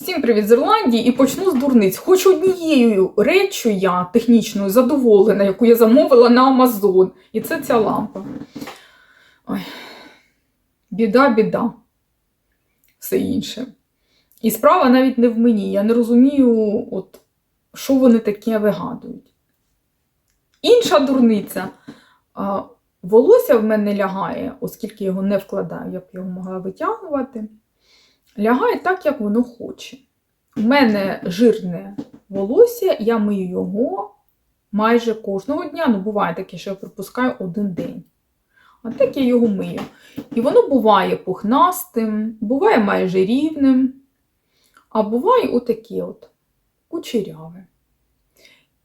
Всім привіт з Ірландії і почну з дурниць. Хоч однією реччю я технічною задоволена, яку я замовила на Амазон. І це ця лампа. Ой. Біда, біда. Все інше. І справа навіть не в мені. Я не розумію, от, що вони таке вигадують. Інша дурниця. Волосся в мене лягає, оскільки його не вкладаю, я б його могла витягувати лягає так, як воно хоче. У мене жирне волосся, я мию його майже кожного дня. Ну, буває таке, що я пропускаю один день. А так я його мию. І воно буває пухнастим, буває майже рівним, а буває отаке от кучеряве.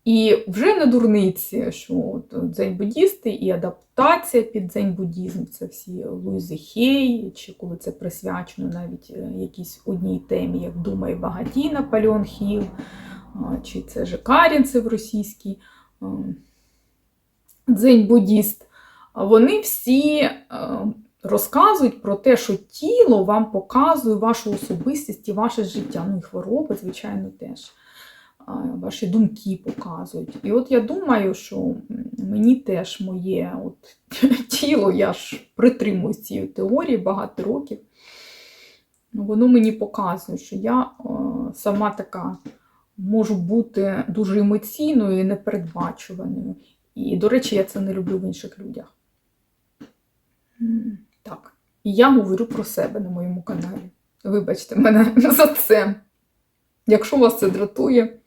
І вже не дурниці, що дзень-буддісти і адаптація під дзень-буддізм це всі Луїзи Хей, чи коли це присвячено навіть е, якійсь одній темі, як Думає багаті Наполеон Хіл, чи це же Карінцев російський дзень-буддіст. Вони всі е, розказують про те, що тіло вам показує вашу особистість і ваше життя. Ну і хвороби, звичайно, теж ваші думки показують. І от я думаю, що мені теж моє от, тіло, я ж притримуюсь цієї теорії багато років. Ну, Воно мені показує, що я сама така можу бути дуже емоційною і непередбачуваною. І, до речі, я це не люблю в інших людях. Так. І я говорю про себе на моєму каналі. Вибачте мене за це. Якщо вас це дратує,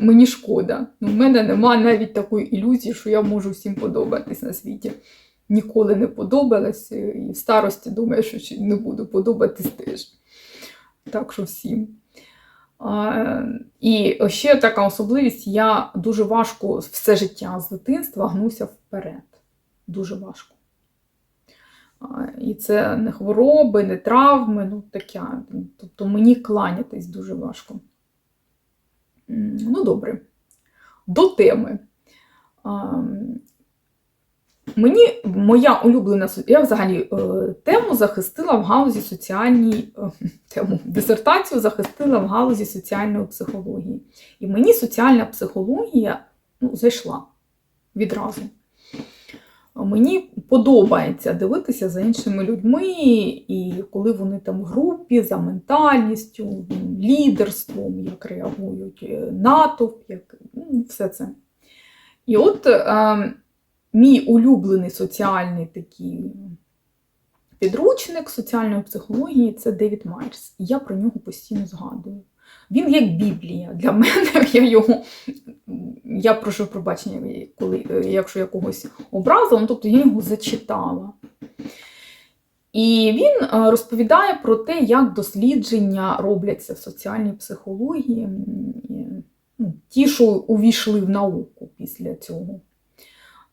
мені шкода. У мене нема навіть такої ілюзії, що я можу всім подобатись на світі. Ніколи не подобалась, і в старості думаю, що не буду подобатись теж. Так що всім. А, і ще така особливість: я дуже важко все життя з дитинства гнуся вперед. Дуже важко. А, І це не хвороби, не травми, ну таке. Тобто мені кланятись дуже важко. Ну, добре. До теми. Мені моя улюблена я взагалі е, тему захистила в галузі соціальній е, тему, дисертацію захистила в галузі соціальної психології. І мені соціальна психологія ну, зайшла відразу. Мені подобається дивитися за іншими людьми, і коли вони там в групі за ментальністю, лідерством, як реагують, е, натовп, як ну, все це. І от е, мій улюблений соціальний такий підручник соціальної психології це Девід Майерс. Я про нього постійно згадую. Він як Біблія для мене. Я його я прошу пробачення, коли, е, якщо я когось образила, ну, тобто я його зачитала. І він е, розповідає про те, як дослідження робляться в соціальній психології, ну, ті, що увійшли в науку після цього.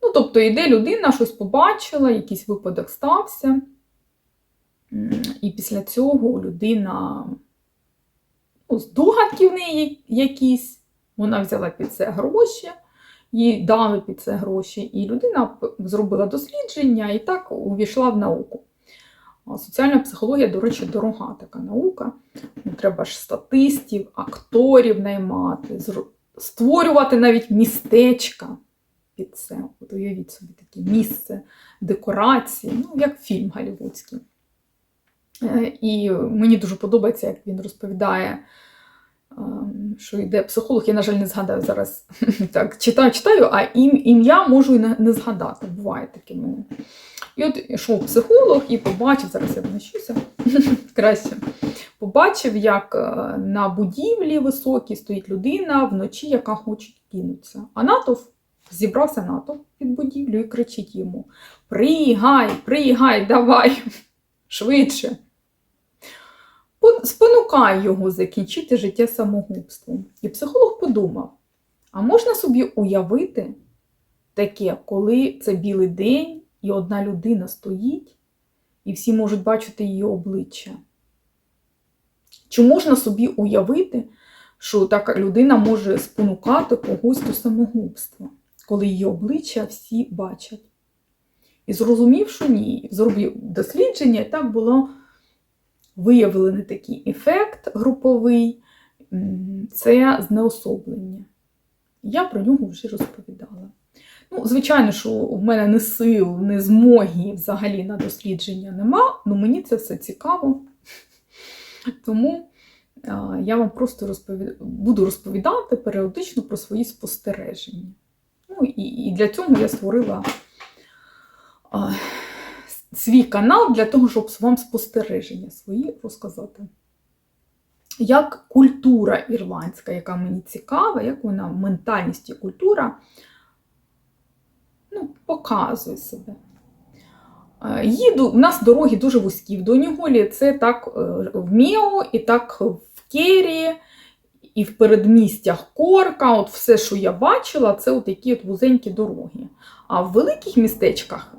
Ну, тобто, йде людина, щось побачила, якийсь випадок стався, і після цього людина ну, здогадки в неї якісь, вона взяла під це гроші, їй дали під це гроші, і людина зробила дослідження і так увійшла в науку. Соціальна психологія, до речі, дорога така наука. Ну, треба ж статистів, акторів наймати, створювати навіть містечка під це. От уявіть собі таке місце, декорації, ну, як фільм голівудський. Е, І мені дуже подобається, як він розповідає, ем, що йде психолог. Я, на жаль, не згадаю зараз. Так, читаю, читаю, а ім, ім'я можу і не, згадати. Буває таке мене. І от йшов психолог і побачив, зараз я вмощуся краще. Побачив, як е, на будівлі високій стоїть людина вночі, яка хоче кинутися. А натовп зібрався натовп під будівлю і кричить йому: Пригай, пригай, давай, швидше. Пон- Спонукай його закінчити життя самогубством. І психолог подумав: а можна собі уявити таке, коли це білий день, і одна людина стоїть, і всі можуть бачити її обличчя? Чи можна собі уявити, що така людина може спонукати когось до самогубства, коли її обличчя всі бачать? І зрозумів, що ні, зробив дослідження, так було виявлений такий ефект груповий, це знеособлення. Я про нього вже розповідала. Ну, звичайно, що в мене не сил, не змоги взагалі на дослідження нема, але мені це все цікаво. Тому я вам просто розпові... буду розповідати періодично про свої спостереження. Ну, і, і для цього я створила свій канал для того, щоб вам спостереження свої розказати. Як культура ірландська, яка мені цікава, як вона ментальність і культура ну, показує себе. Е, Їду, у нас дороги дуже вузькі в Доніголі, це так е, в Міо, і так в Кері, і в передмістях Корка. От все, що я бачила, це от такі от вузенькі дороги. А в великих містечках,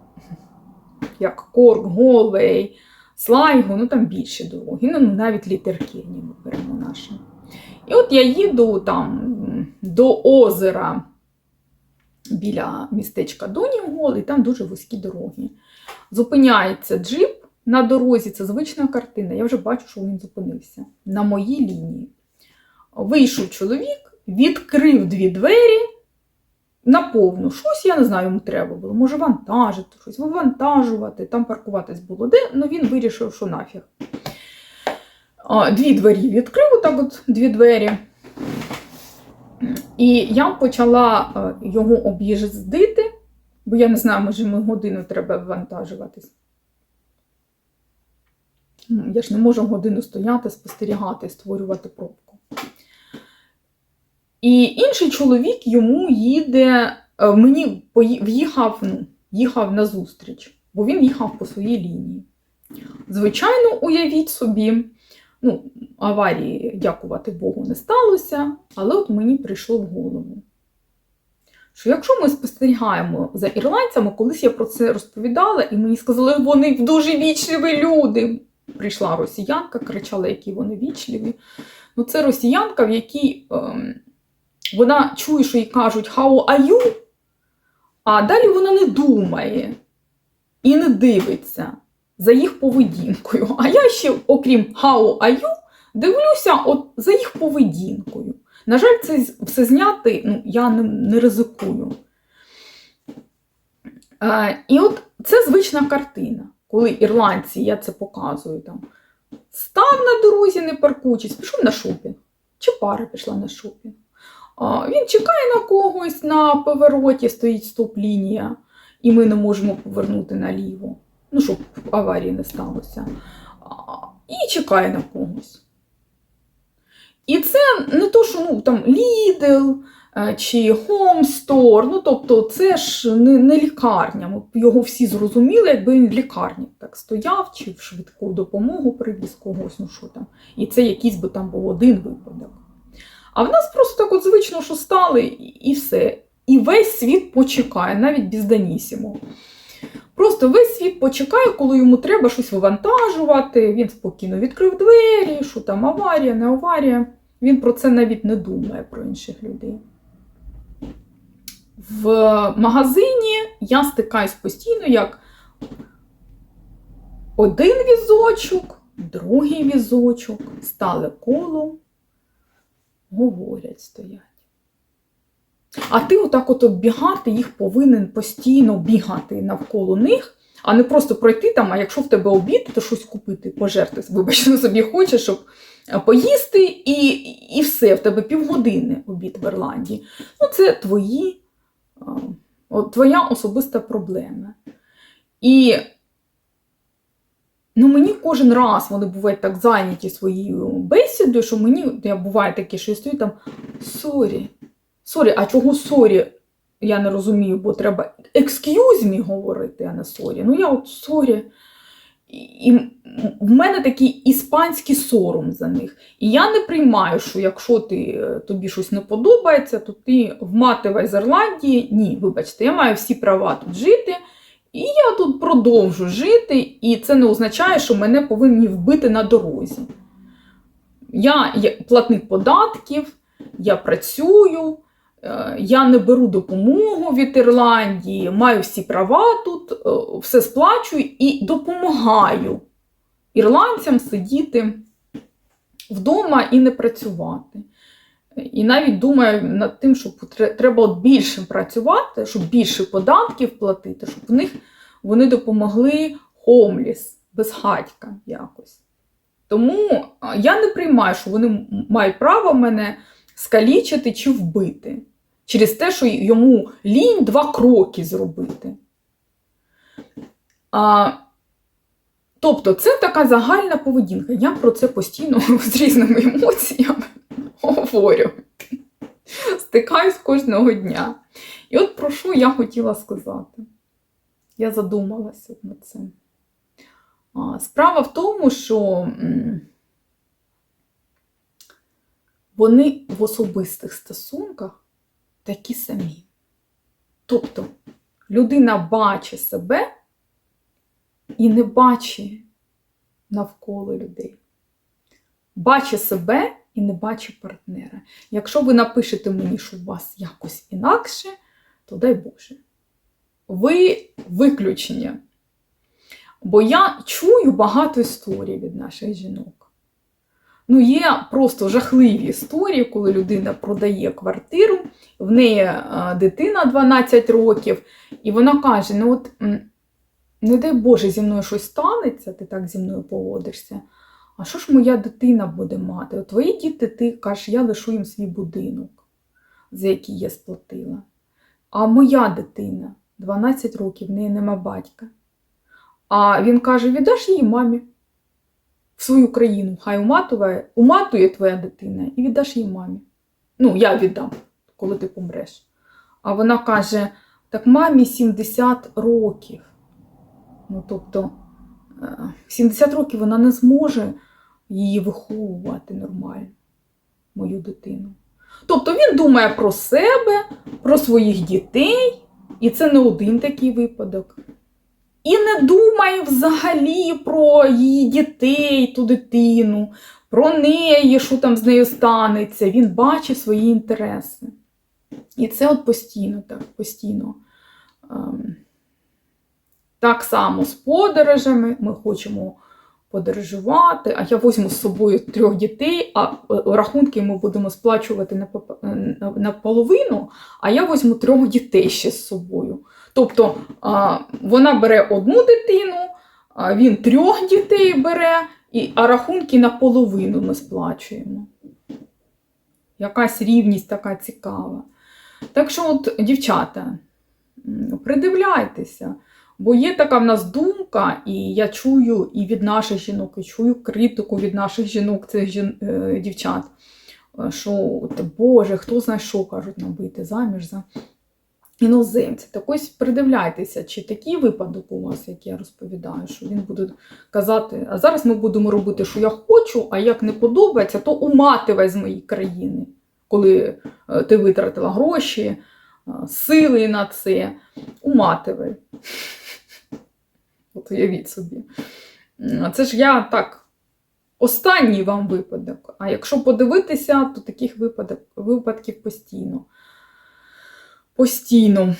як Корк, Голвей, Слайго, ну там більші дороги, ну навіть Літеркірні ми беремо наші. І от я їду там до озера біля містечка Донінгол, і там дуже вузькі дороги. Зупиняється джип на дорозі, це звична картина. Я вже бачу, що він зупинився на моїй лінії. Вийшов чоловік, відкрив дві двері наповну. Щось, я не знаю, йому треба було. Може, вантажити, щось вивантажувати, там паркуватись було де, але він вирішив, що нафіг. Дві двері відкрив, отак от дві двері. І я почала е, його об'їздити, бо я не знаю, може йому годину треба вивантажуватись. Ну, Я ж не можу годину стояти, спостерігати, створювати пробку. І інший чоловік йому їде, е, мені в'їхав, ну, їхав на зустріч, бо він їхав по своїй лінії. Звичайно, уявіть собі, ну, аварії, дякувати Богу, не сталося, але от мені прийшло в голову. Що якщо ми спостерігаємо за ірландцями, колись я про це розповідала, і мені сказали, вони дуже вічливі люди. Прийшла росіянка, кричала, які вони вічливі. Ну, це росіянка, в якій ем, вона чує, що їй кажуть «How are you?», а далі вона не думає і не дивиться за їх поведінкою. А я ще, окрім «How are you?», дивлюся от за їх поведінкою. На жаль, це все зняти ну, я не, не ризикую. Е, і от це звична картина, коли ірландці, я це показую, там, став на дорозі, не паркуючись, пішов на шопінг. Чи пара пішла на шопінг. Він чекає на когось на повороті, стоїть стоп-лінія, і ми не можемо повернути наліво, ну, щоб аварії не сталося. І чекає на когось. І це не то, що ну, там Lidl е, чи Home Store, ну тобто це ж не, не лікарня. Ми його всі зрозуміли, якби він в лікарні так стояв, чи в швидку допомогу привіз когось, ну що там. І це якийсь би там був один випадок. А в нас просто так от звично, що стали, і все. І весь світ почекає, навіть без Данісімо. Просто весь світ почекає, коли йому треба щось вивантажувати. Він спокійно відкрив двері, що там аварія, не аварія. Він про це навіть не думає про інших людей. В магазині я стикаюсь постійно, як один візочок, другий візочок, стали колом, говорять, стоять. А ти отак от оббігати їх повинен постійно бігати навколо них, а не просто пройти там, а якщо в тебе обід, то щось купити, пожерти. Вибачте, собі хочеш, щоб е, поїсти, і, і все, в тебе півгодини обід в Ірландії. Ну, це твої, а, твоя особиста проблема. І ну, мені кожен раз вони бувають так зайняті своєю бесідою, що мені я буває таке, що я стою там сорі. Сорі, а чого сорі? Я не розумію, бо треба excuse me говорити, а не сорі. Ну я от сорі. І в мене такий іспанський сором за них. І я не приймаю, що якщо ти, е, тобі щось не подобається, то ти вмативай з Ірландії. Ні, вибачте, я маю всі права тут жити. І я тут продовжу жити, і це не означає, що мене повинні вбити на дорозі. Я платник податків, я працюю, е, я не беру допомогу від Ірландії, маю всі права тут, е, все сплачую і допомагаю ірландцям сидіти вдома і не працювати. І навіть думаю над тим, що треба от більше працювати, щоб більше податків платити, щоб в них вони допомогли хомліс, безхатька якось. Тому я не приймаю, що вони мають право мене скалічити чи вбити через те, що йому лінь два кроки зробити. А, тобто, це така загальна поведінка. Я про це постійно з різними емоціями говорю. Стикаюсь кожного дня. І от про що я хотіла сказати. Я задумалася над цим. Справа в тому, що вони в особистих стосунках такі самі. Тобто людина бачить себе і не бачить навколо людей. Бачить себе і не бачить партнера. Якщо ви напишете мені, що у вас якось інакше, то дай Боже. Ви виключення. Бо я чую багато історій від наших жінок. Ну, є просто жахливі історії, коли людина продає квартиру, в неї е, дитина 12 років, і вона каже: ну от не дай Боже, зі мною щось станеться, ти так зі мною поводишся. А що ж моя дитина буде мати? От твої діти, ти кажеш, я лишу їм свій будинок, за який я сплатила. А моя дитина 12 років, в неї нема батька. А він каже: віддаш її мамі в свою країну, хай уматує, уматує твоя дитина і віддаш її мамі. Ну, я віддам, коли ти помреш. А вона каже: так мамі 70 років. Ну, тобто, 70 років вона не зможе її виховувати нормально, мою дитину. Тобто він думає про себе, про своїх дітей, і це не один такий випадок. І не думає взагалі про її дітей, ту дитину, про неї, що там з нею станеться. Він бачить свої інтереси. І це от постійно так, постійно. Так само з подорожами. Ми хочемо подорожувати, а я візьму з собою трьох дітей, а е, рахунки ми будемо сплачувати наполовину, а я візьму трьох дітей ще з собою. Тобто вона бере одну дитину, він трьох дітей бере, а рахунки наполовину ми сплачуємо. Якась рівність така цікава. Так що, от, дівчата, придивляйтеся, бо є така в нас думка, і я чую і від наших жінок, і чую критику від наших жінок, цих жін, е, дівчат, е, що, Боже, хто знає, що кажуть нам вийти заміж за іноземця. Так ось придивляйтеся, чи такий випадок у вас, як я розповідаю, що він буде казати, а зараз ми будемо робити, що я хочу, а як не подобається, то умативай з моєї країни, коли е, ти витратила гроші, сили на це. Умативай. От уявіть собі. Це ж я так. Останній вам випадок. А якщо подивитися, то таких випадок, випадків постійно постійно.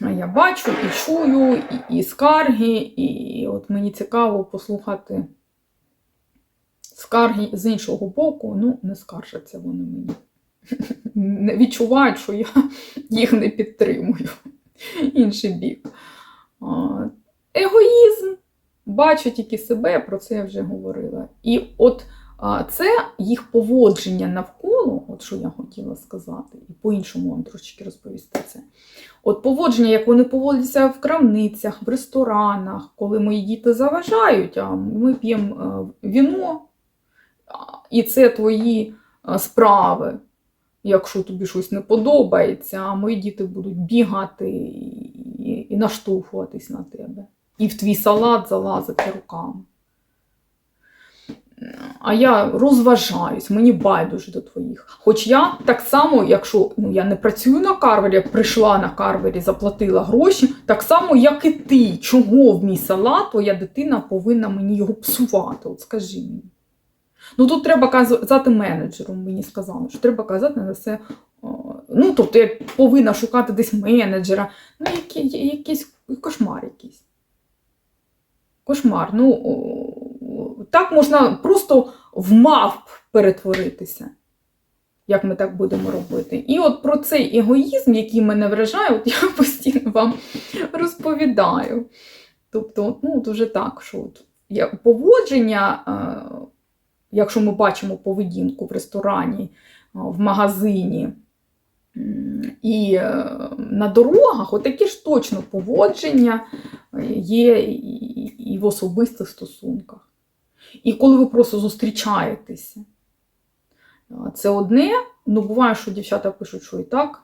А Я бачу і чую, і, і скарги, і от мені цікаво послухати скарги з іншого боку, ну, не скаржаться вони мені. Не відчувають, що я їх не підтримую. Інший бік. Егоїзм. Бачу тільки себе, про це я вже говорила. І от це їх поводження навколо, от що я хотіла сказати, і по-іншому вам трошечки розповісти це. От поводження, як вони поводяться в крамницях, в ресторанах, коли мої діти заважають, а ми п'ємо віно, і це твої справи. Якщо тобі щось не подобається, а мої діти будуть бігати і, і наштовхуватись на тебе. І в твій салат залазити руками. А я розважаюсь, мені байдуже до твоїх. Хоч я так само, якщо ну, я не працюю на карвері, прийшла на карвері, заплатила гроші, так само, як і ти. Чого в мій салат твоя дитина повинна мені його псувати? От скажи мені. Ну тут треба казати менеджеру, мені сказали, що треба казати на це. Ну, тобто я повинна шукати десь менеджера. Ну, якийсь кошмар якийсь. Кошмар. Ну, так можна просто в мавп перетворитися. Як ми так будемо робити? І от про цей егоїзм, який мене вражає, от я постійно вам розповідаю. Тобто, ну, от так, що от, поводження, е, якщо ми бачимо поведінку в ресторані, е, в магазині і е, на дорогах, от такі ж точно поводження е, є і, в особистих стосунках. І коли ви просто зустрічаєтеся, е, це одне, ну буває, що дівчата пишуть, що і так.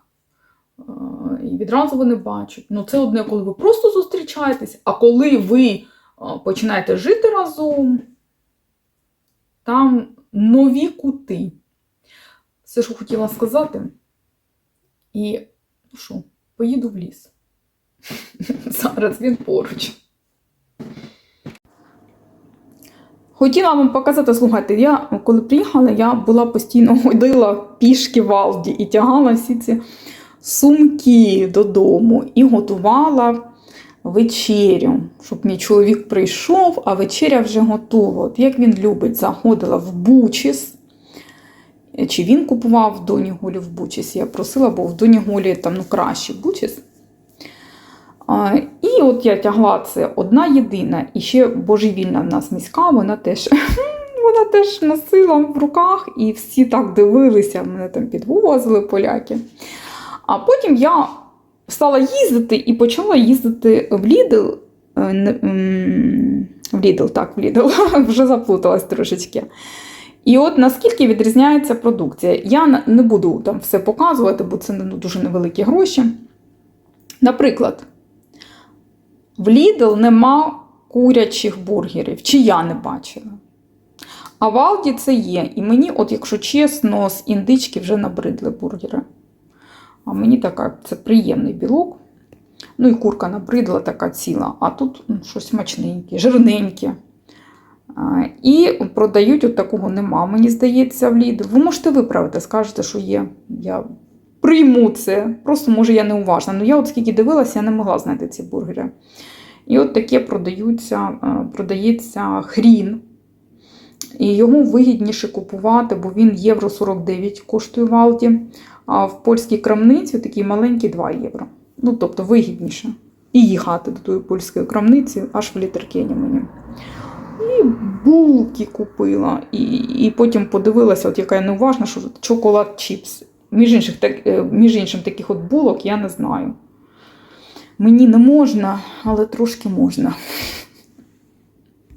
І відразу вони бачать. Ну, це одне, коли ви просто зустрічаєтесь, а коли ви починаєте жити разом, там нові кути. Все, що хотіла сказати. І що, поїду в ліс. Зараз він поруч. Хотіла вам показати, слухайте, я коли приїхала, я була постійно ходила пішки в Алді і тягала всі ці сумки додому і готувала вечерю, щоб мій чоловік прийшов, а вечеря вже готова. От як він любить, заходила в Бучіс. Чи він купував в Доні Голі в Бучіс? Я просила, бо в Доні Голі там ну, краще Бучіс. І от я тягла це одна єдина, і ще божевільна в нас міська, вона теж, вона теж носила в руках, і всі так дивилися, мене там підвозили поляки. А потім я стала їздити і почала їздити в Лідл. е, В Лідл, так, в Лідл, вже заплуталась трошечки. І от наскільки відрізняється продукція. Я не буду там все показувати, бо це ну, дуже невеликі гроші. Наприклад, в Lidl нема курячих бургерів, чи я не бачила. А в Алді це є. І мені, от, якщо чесно, з індички вже набридли бургери. А мені така, це приємний білок. Ну і курка набридла така ціла, а тут м, щось смачненьке, жирненьке. І продають от такого нема, мені здається, в Lidl. Ви можете виправити, скажете, що є. Я прийму це. Просто, може, я неуважна. Ну, я от скільки дивилася, я не могла знайти ці бургери. І от таке продаються, е, продається хрін. І його вигідніше купувати, бо він євро 49 коштує в Алді. А в польській крамниці такий маленький 2 євро. Ну, тобто вигідніше. І їхати до тої польської крамниці аж в літеркені мені. І булки купила. І, і потім подивилася, от яка я неуважна, що чоколад чіпс. Між, інших, так, е, між іншим, таких от булок я не знаю. Мені не можна, але трошки можна.